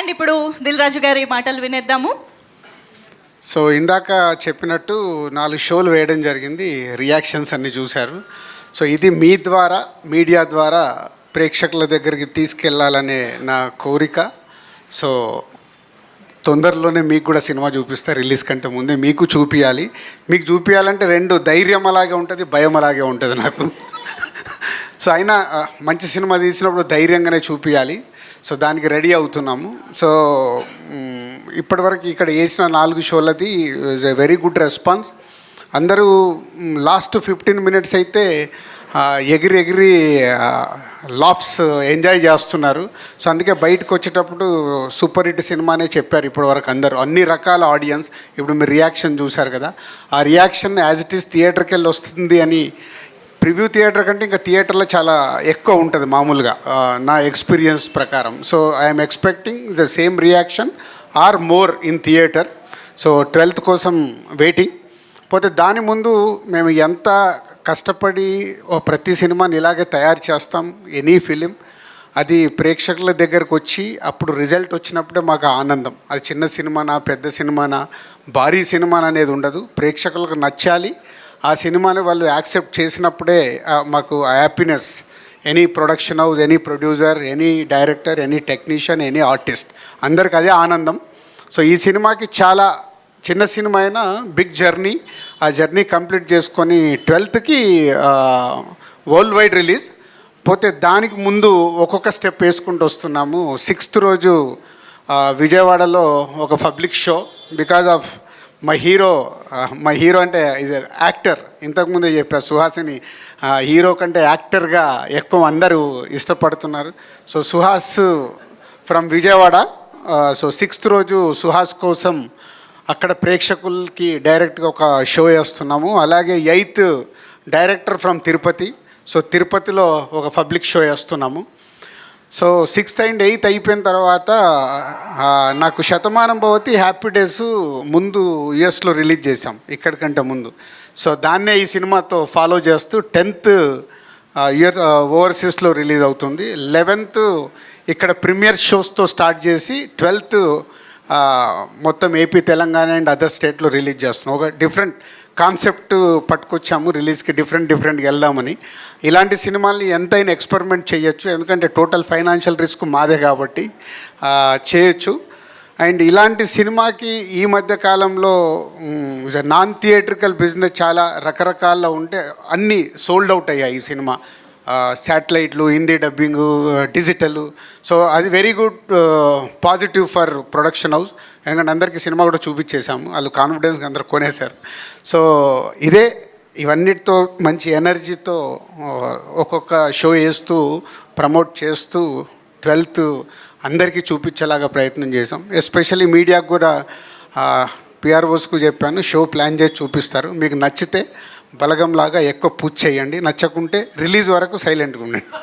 And ఇప్పుడు దిల్ రాజు గారి మాటలు వినేద్దాము. సో ఇందాక చెప్పినట్టు నాలుగు షోలు వేయడం జరిగింది రియాక్షన్స్ అన్నీ చూశారు. సో ఇది మీ ద్వారా మీడియా ద్వారా ప్రేక్షకుల దగ్గరికి తీసుకెళ్ళాలనే నా కోరిక. సో తొందరలోనే మీకు కూడా సినిమా చూపిస్తా రిలీజ్ కంటే ముందే మీకు చూపించాలి మీకు చూపించాలంటే రెండు ధైర్యం అలాగే ఉంటుంది భయం అలాగే ఉంటుంది నాకు. సో అయినా మంచి సినిమా తీసినప్పుడు ధైర్యంగానే చూపించాలి సో దానికి రెడీ అవుతున్నాము. సో ఇప్పటివరకు ఇక్కడ వేసిన నాలుగు షోలది is a very good response అందరూ లాస్ట్ ఫిఫ్టీన్ మినిట్స్ అయితే ఎగిరి ఎగిరి లాప్స్ ఎంజాయ్ చేస్తున్నారు. సో అందుకే బయటకు వచ్చేటప్పుడు సూపర్ హిట్ సినిమానే చెప్పారు ఇప్పటివరకు అందరూ. అన్ని రకాల ఆడియన్స్ ఇప్పుడు మీరు రియాక్షన్ చూశారు కదా. ఆ రియాక్షన్ యాజ్ ఇట్ ఈస్ థియేటర్కి వెళ్ళి వస్తుంది అని ప్రివ్యూ థియేటర్ కంటే ఇంకా థియేటర్లో చాలా ఎక్కువ ఉంటుంది మామూలుగా నా ఎక్స్పీరియన్స్ ప్రకారం. So I'm expecting the same reaction or more in theatre so twelfth కోసం వెయిటింగ్ పోతే దాని ముందు మేము ఎంత కష్టపడి ఓ ప్రతి సినిమాని ఇలాగే తయారు చేస్తాం ఎనీ ఫిలిం అది ప్రేక్షకుల దగ్గరకు వచ్చి అప్పుడు రిజల్ట్ వచ్చినప్పుడే మాకు ఆనందం. అది చిన్న సినిమానా పెద్ద సినిమానా భారీ సినిమానా అనేది ఉండదు. ప్రేక్షకులకు నచ్చాలి ఆ సినిమాని వాళ్ళు యాక్సెప్ట్ చేసినప్పుడే ఆ, మాకు happiness. Any production house any producer any director any technician any artist. అందరికి అదే ఆనందం. సో ఈ సినిమాకి చాలా చిన్న సినిమా అయినా బిగ్ జర్నీ. ఆ జర్నీ కంప్లీట్ చేసుకొని ట్వెల్త్కి వరల్డ్ వైడ్ రిలీజ్. పోతే దానికి ముందు ఒక్కొక్క స్టెప్ వేసుకుంటూ వస్తున్నాము. సిక్స్త్ రోజు విజయవాడలో ఒక public show. Because of my hero మా హీరో అంటే ఈజ్ యాక్టర్ ఇంతకుముందే చెప్పా సుహాసిని. హీరో కంటే యాక్టర్గా ఎక్కువ అందరూ ఇష్టపడుతున్నారు. So Suhas from Vijayawada. So sixth రోజు సుహాస్ కోసం అక్కడ ప్రేక్షకులకి డైరెక్ట్గా ఒక షో వేస్తున్నాము. అలాగే eighth director from Tirupati. So తిరుపతిలో ఒక పబ్లిక్ షో వేస్తున్నాము. సో సిక్స్త్ అండ్ ఎయిత్ అయిపోయిన తర్వాత నాకు శతమానం భవతి హ్యాపీ డేస్ ముందు యుఎస్లో రిలీజ్ చేశాం ఇక్కడికంటే ముందు. సో దాన్నే ఈ సినిమాతో ఫాలో చేస్తూ టెన్త్ యుఎస్ ఓవర్సీస్లో రిలీజ్ అవుతుంది. లెవెన్త్ ఇక్కడ ప్రీమియర్ షోస్తో స్టార్ట్ చేసి ట్వెల్త్ మొత్తం ఏపీ తెలంగాణ అండ్ అదర్ స్టేట్లో రిలీజ్ చేస్తున్నాం. ఒక డిఫరెంట్ కాన్సెప్ట్ పట్టుకొచ్చాము రిలీజ్కి డిఫరెంట్ డిఫరెంట్గా వెళ్దామని. ఇలాంటి సినిమాల్ని ఎంతైనా ఎక్స్పెరిమెంట్ చేయొచ్చు ఎందుకంటే టోటల్ ఫైనాన్షియల్ రిస్క్ మాదే కాబట్టి చేయొచ్చు. అండ్ ఇలాంటి సినిమాకి ఈ మధ్య కాలంలో నాన్ థియేట్రికల్ బిజినెస్ చాలా రకరకాల ఉంటే అన్నీ సోల్డ్ అవుట్ అయ్యాయి ఈ సినిమా. శాటిలైట్లు హిందీ డబ్బింగ్ డిజిటల్. సో అది very good positive for production house ఎందుకంటే అందరికీ సినిమా కూడా చూపించేశాము. వాళ్ళు కాన్ఫిడెన్స్గా అందరు కొనేశారు. సో ఇదే ఇవన్నిటితో మంచి ఎనర్జీతో ఒక్కొక్క షో వేస్తూ ప్రమోట్ చేస్తూ ట్వెల్త్ అందరికీ చూపించేలాగా ప్రయత్నం చేసాం ఎస్పెషల్లీ మీడియాకు కూడా పిఆర్ఓస్కు చెప్పాను షో ప్లాన్ చేసి చూపిస్తారు. మీకు నచ్చితే బలగంలాగా ఎక్కువ పూజ చేయండి. నచ్చకుంటే రిలీజ్ వరకు సైలెంట్గా ఉండండి.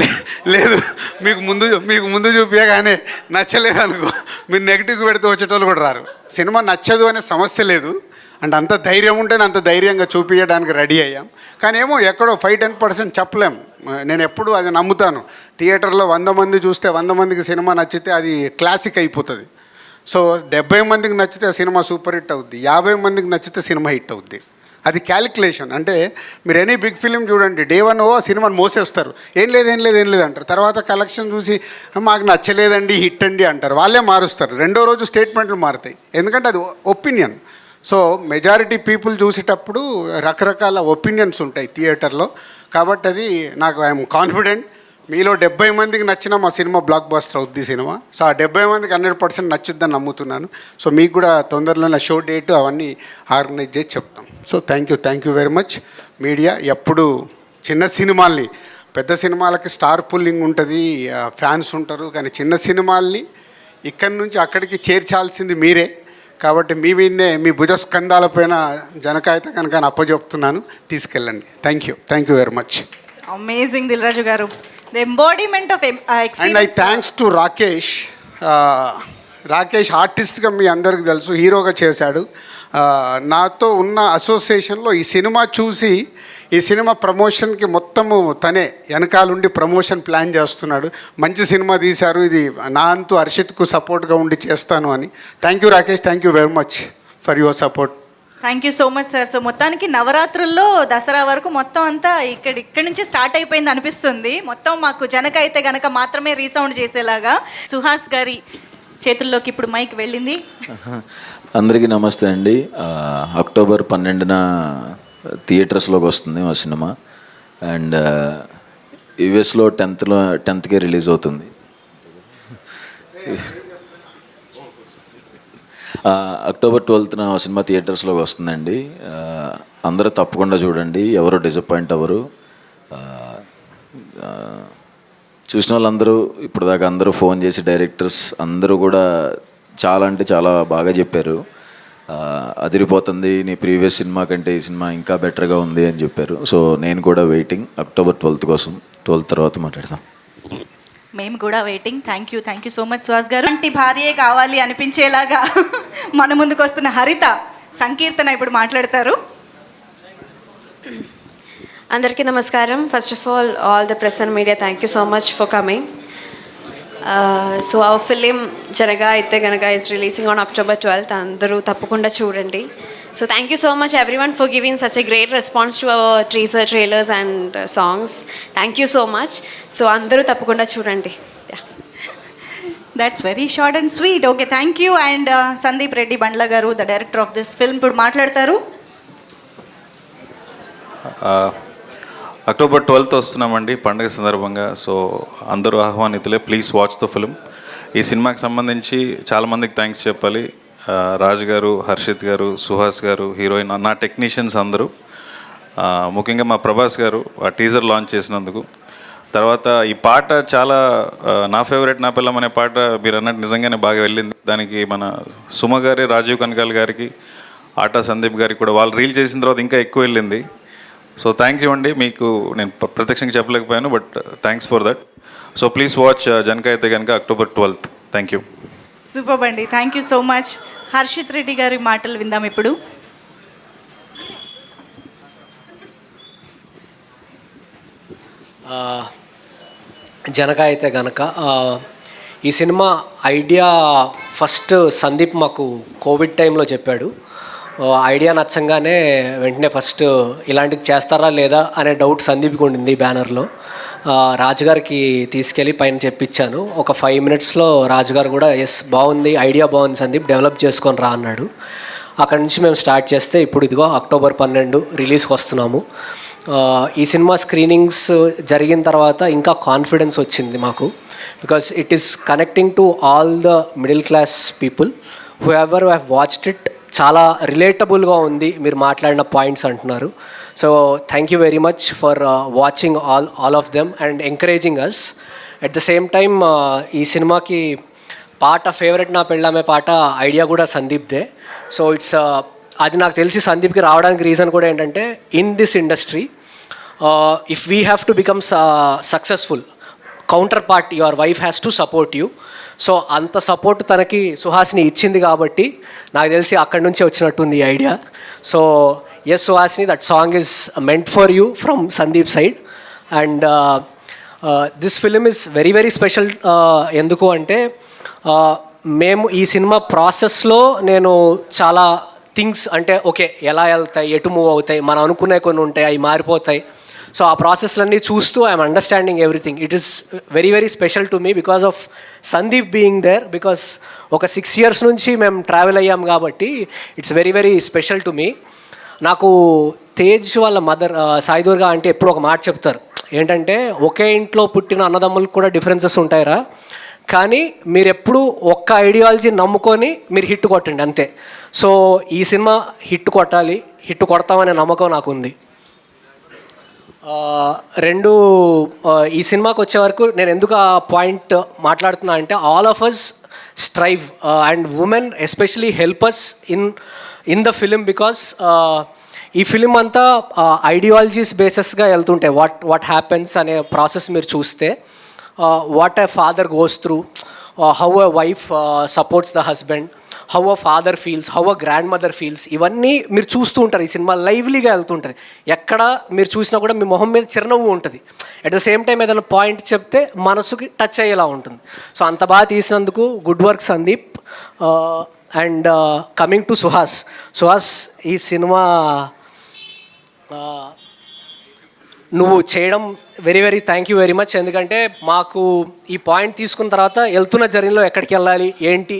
లే- లేదు మీకు ముందు మీకు ముందు చూపించగానే నచ్చలేదు అనుకో మీరు నెగిటివ్ పెడితే వచ్చేటోళ్ళు కూడా రారు. సినిమా నచ్చదు అనే సమస్య లేదు. అంటే అంత ధైర్యం ఉంటేనే అంత ధైర్యంగా చూపించడానికి రెడీ అయ్యాం. కానీ ఏమో ఎక్కడో ఫైవ్ టెన్ పర్సెంట్ చెప్పలేం. నేను ఎప్పుడు అది నమ్ముతాను. థియేటర్లో వంద మంది చూస్తే వంద మందికి సినిమా నచ్చితే అది క్లాసిక్ అయిపోతుంది. సో డెబ్బై మందికి నచ్చితే ఆ సినిమా సూపర్ హిట్ అవుద్ది యాభై మందికి నచ్చితే సినిమా హిట్ అవుద్ది. అది క్యాలిక్యులేషన్. అంటే మీరు ఎనీ బిగ్ ఫిలిం చూడండి డే వన్ ఓ సినిమాని మోసేస్తారు. ఏం లేదు ఏం లేదు ఏం లేదు అంటారు. తర్వాత కలెక్షన్ చూసి మాకు నచ్చలేదండి హిట్ అండి అంటారు. వాళ్ళే మారుస్తారు. రెండో రోజు స్టేట్మెంట్లు మారుతాయి. ఎందుకంటే అది ఒపీనియన్. సో మెజారిటీ పీపుల్ చూసేటప్పుడు రకరకాల ఒపీనియన్స్ ఉంటాయి థియేటర్లో. కాబట్టి అది నాకు ఐఎమ్ కాన్ఫిడెంట్. మీలో డెబ్బై మందికి నచ్చిన మా సినిమా బ్లాక్ బస్టర్ అవుద్ది సినిమా. సో ఆ డెబ్బై మందికి హండ్రెడ్ పర్సెంట్ నచ్చుద్దని నమ్ముతున్నాను. సో మీకు కూడా తొందరలోనే షో డేట్ అవన్నీ ఆర్గనైజ్ చేసి చెప్తాం. So thank you thank you very much media ఎప్పుడు చిన్న సినిమాల్ని పెద్ద సినిమాలకి స్టార్ పుల్లింగ్ ఉంటుంది ఫ్యాన్స్ ఉంటారు. కానీ చిన్న సినిమాల్ని ఇక్కడి నుంచి అక్కడికి చేర్చాల్సింది మీరే. కాబట్టి మీ మీదనే మీ భుజస్కంధాలపైన జనకాయత కనుక అప్పచెప్తున్నాను. తీసుకెళ్ళండి. Thank you thank you very much amazing Dil Raju గారు. The embodiment of and I thanks to Rakesh Rakesh ఆర్టిస్ట్గా మీ అందరికి తెలుసు హీరోగా చేశాడు. ఆ, నాతో ఉన్న అసోసియేషన్లో ఈ సినిమా చూసి ఈ సినిమా ప్రమోషన్కి మొత్తం మొత్తము తనే వెనకాలండి ప్రమోషన్ ప్లాన్ చేస్తున్నాడు. మంచి సినిమా తీశారు ఇది నా అంతు హర్షిత్కు సపోర్ట్గా ఉండి చేస్తాను అని. Thank you Rakesh thank you very much for your support thank you so much sir so మొత్తానికి నవరాత్రుల్లో దసరా వరకు మొత్తం అంతా ఇక్కడ ఇక్కడి నుంచి స్టార్ట్ అయిపోయింది అనిపిస్తుంది. మొత్తం మాకు జనక అయితే గనక మాత్రమే రీసౌండ్ చేసేలాగా సుహాస్ గారి చేతుల్లోకి ఇప్పుడు మైక్ వెళ్ళింది. అందరికీ నమస్తే అండి. అక్టోబర్ పన్నెండున థియేటర్స్లోకి వస్తుంది మా సినిమా. అండ్ యుఎస్లో టెన్త్లో టెన్త్కే రిలీజ్ అవుతుంది. అక్టోబర్ ట్వెల్త్న సినిమా థియేటర్స్లోకి వస్తుందండి. అందరూ తప్పకుండా చూడండి. ఎవరు డిసప్పాయింట్ అవ్వరు. చూసిన వాళ్ళందరూ ఇప్పుడు దాకా అందరూ ఫోన్ చేసి డైరెక్టర్స్ అందరూ కూడా చాలా అంటే చాలా బాగా చెప్పారు. అదిరిపోతుంది. నీ ప్రీవియస్ సినిమా కంటే ఈ సినిమా ఇంకా బెటర్గా ఉంది అని చెప్పారు. సో నేను కూడా వెయిటింగ్ అక్టోబర్ ట్వెల్త్ కోసం. ట్వెల్త్ తర్వాత మాట్లాడదాం. మేము కూడా waiting thank you thank you so much Suhas గారు. అంటే భార్యే కావాలి అనిపించేలాగా మన ముందుకు వస్తున్న హరిత సంకీర్తన ఇప్పుడు మాట్లాడతారు. అందరికీ నమస్కారం. First of all all the press and media thank you so much for coming so uh film Janaga Aithe Ganaga is releasing on October twelfth అందరూ తప్పకుండా చూడండి. So thank you so much everyone for giving such a great response to our teaser trailers and songs thank you so much so అందరూ తప్పకుండా చూడండి. Yeah. That's very short and sweet okay thank you and Sandeep Reddy Bandla గారు the director of this film ఇప్పుడు మాట్లాడతారు. October twelfth వస్తున్నామండి పండుగ సందర్భంగా. So అందరూ ఆహ్వానితులే ప్లీజ్ వాచ్ ద ఫిలిం ఈ సినిమాకి సంబంధించి చాలామందికి థ్యాంక్స్ చెప్పాలి. రాజు గారు హర్షిత్ గారు సుహాస్ గారు హీరోయిన్ నా టెక్నీషియన్స్ అందరూ. ముఖ్యంగా మా ప్రభాస్ గారు ఆ టీజర్ లాంచ్ చేసినందుకు. తర్వాత ఈ పాట చాలా నా ఫేవరెట్ నా పిల్లం అనే పాట మీరు అన్నట్టు నిజంగానే బాగా వెళ్ళింది. దానికి మన సుమ గారి రాజీవ్ కనకాల్ గారికి ఆటా సందీప్ గారికి కూడా వాళ్ళు రీల్ చేసిన తర్వాత ఇంకా ఎక్కువ వెళ్ళింది. సో థ్యాంక్స్ ఇవ్వండి మీకు నేను ప్రత్యక్షంగా చెప్పలేకపోయాను but thanks for that. So please watch Janaka Aithe Kanaka October twelfth. Thank you. Super అండి thank you so much. Harshith Reddy గారి మాటలు విందాం ఇప్పుడు. జనక అయితే గనక ఈ సినిమా ఐడియా ఫస్ట్ సందీప్ మాకు కోవిడ్ టైంలో చెప్పాడు. ఐడియా నచ్చంగానే వెంటనే ఫస్ట్ ఇలాంటిది చేస్తారా లేదా అనే డౌట్ సందీప్కి ఉండింది బ్యానర్లో. రాజుగారికి తీసుకెళ్ళి పైన చెప్పించాను. ఒక ఫైవ్ మినిట్స్లో రాజుగారు కూడా ఎస్ బాగుంది ఐడియా బాగుంది సందీప్ డెవలప్ చేసుకొని రా అన్నాడు. అక్కడి నుంచి మేము స్టార్ట్ చేస్తే ఇప్పుడు ఇదిగో అక్టోబర్ పన్నెండు రిలీజ్కి వస్తున్నాము. ఈ సినిమా స్క్రీనింగ్స్ జరిగిన తర్వాత ఇంకా కాన్ఫిడెన్స్ వచ్చింది మాకు. Because it is connecting to all the middle class people who ever have watched it చాలా రిలేటబుల్గా ఉంది మీరు మాట్లాడిన పాయింట్స్ అంటున్నారు. So thank you very much for watching all all of them and encouraging us at the same time ఈ సినిమాకి పాట favourite నా పెళ్ళామే పాట ఐడియా కూడా సందీప్దే సో ఇట్స్ uh, అది నాకు తెలిసి సందీప్కి రావడానికి రీజన్ కూడా ఏంటంటే in this industry if we have to become successful counterpart your wife has to support you so అంత సపోర్ట్ తనకి సుహాసిని ఇచ్చింది కాబట్టి నాకు తెలిసి అక్కడి నుంచే వచ్చినట్టుంది ఈ idea so yes Suhasini that song is meant for you from Sandeep side and this film is very very special ఎందుకు అంటే uh, మేము ఈ సినిమా ప్రాసెస్లో నేను చాలా థింగ్స్ అంటే ఓకే ఎలా వెళ్తాయి ఎటు మూవ్ అవుతాయి మనం అనుకునే కొన్ని ఉంటాయి అవి మారిపోతాయి. సో ఆ ప్రాసెస్లన్నీ చూస్తూ I'm understanding everything it is very very special to me because of Sandeep being there because ఒక సిక్స్ ఇయర్స్ నుంచి మేము ట్రావెల్ అయ్యాం కాబట్టి it's very very special to me నాకు తేజ్ వాళ్ళ మదర్ సాయిదుర్గా అంటే ఎప్పుడు ఒక మాట చెప్తారు. ఏంటంటే ఒకే ఇంట్లో పుట్టిన అన్నదమ్ములకు కూడా డిఫరెన్సెస్ ఉంటాయిరా. కానీ మీరు ఎప్పుడు ఒక్క ఐడియాలజీ నమ్ముకొని మీరు హిట్ కొట్టండి అంతే. సో ఈ సినిమా హిట్ కొట్టాలి హిట్ కొడతామనే నమ్మకం నాకు ఉంది రెండు ఈ సినిమాకి వచ్చే వరకు నేను ఎందుకు ఆ పాయింట్ మాట్లాడుతున్నా అంటే all of us strive and women especially help us in in the film because ఈ ఫిలిం అంతా ఐడియాలజీస్ బేసెస్గా వెళ్తుంటాయి వాట్ వాట్ హ్యాపెన్స్ అనే ప్రాసెస్ మీరు చూస్తే what a father goes through how a wife supports the husband how a father feels how a grandmother feels ఇవన్నీ మీరు చూస్తూ ఉంటారు. ఈ సినిమా లైవ్లీగా వెళ్తుంటుంది. ఎక్కడ మీరు చూసినా కూడా మీ మొహం మీద చిరునవ్వు ఉంటుంది. అట్ ద సేమ్ టైం ఏదైనా పాయింట్ చెప్తే మనసుకి టచ్ అయ్యేలా ఉంటుంది. సో అంత బాగా తీసినందుకు good work Sandeep and coming to Suhas Suhas ఈ సినిమా uh, నువ్వు చేయడం very very thank you very much ఎందుకంటే మాకు ఈ పాయింట్ తీసుకున్న తర్వాత వెళ్తున్న జర్నీలో ఎక్కడికి వెళ్ళాలి ఏంటి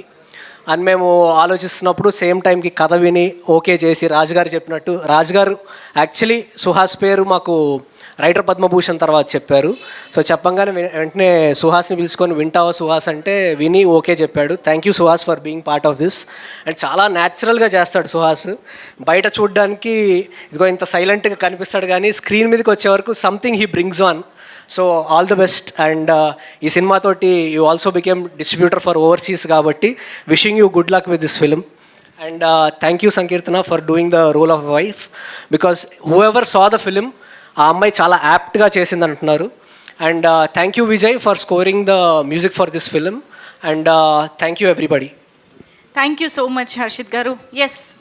అని మేము ఆలోచిస్తున్నప్పుడు సేమ్ టైంకి కథ విని ఓకే చేసి రాజుగారు చెప్పినట్టు రాజుగారు యాక్చువల్లీ సుహాస్ పేరు మాకు రైటర్ పద్మభూషణ్ తర్వాత చెప్పారు. సో చెప్పంగానే వెంటనే సుహాస్ని పిలుచుకొని వింటావా సుహాస్ అంటే విని ఓకే చెప్పాడు. Thank you Suhas for being part of this and చాలా న్యాచురల్గా చేస్తాడు సుహాస్. బయట చూడడానికి ఇదిగో ఇంత సైలెంట్గా కనిపిస్తాడు కానీ స్క్రీన్ మీదకి వచ్చే వరకు something he brings on so all the best and ఈ సినిమాతోటి you also became distributor for overseas కాబట్టి wishing you good luck with this film and thank you Sankeerthana for doing the role of wife because whoever saw the film ఆ అమ్మాయి చాలా యాప్ట్గా చేసింది అంటున్నారు. And thank you Vijay for scoring the music for this film and thank you everybody thank you so much Harshit గారు yes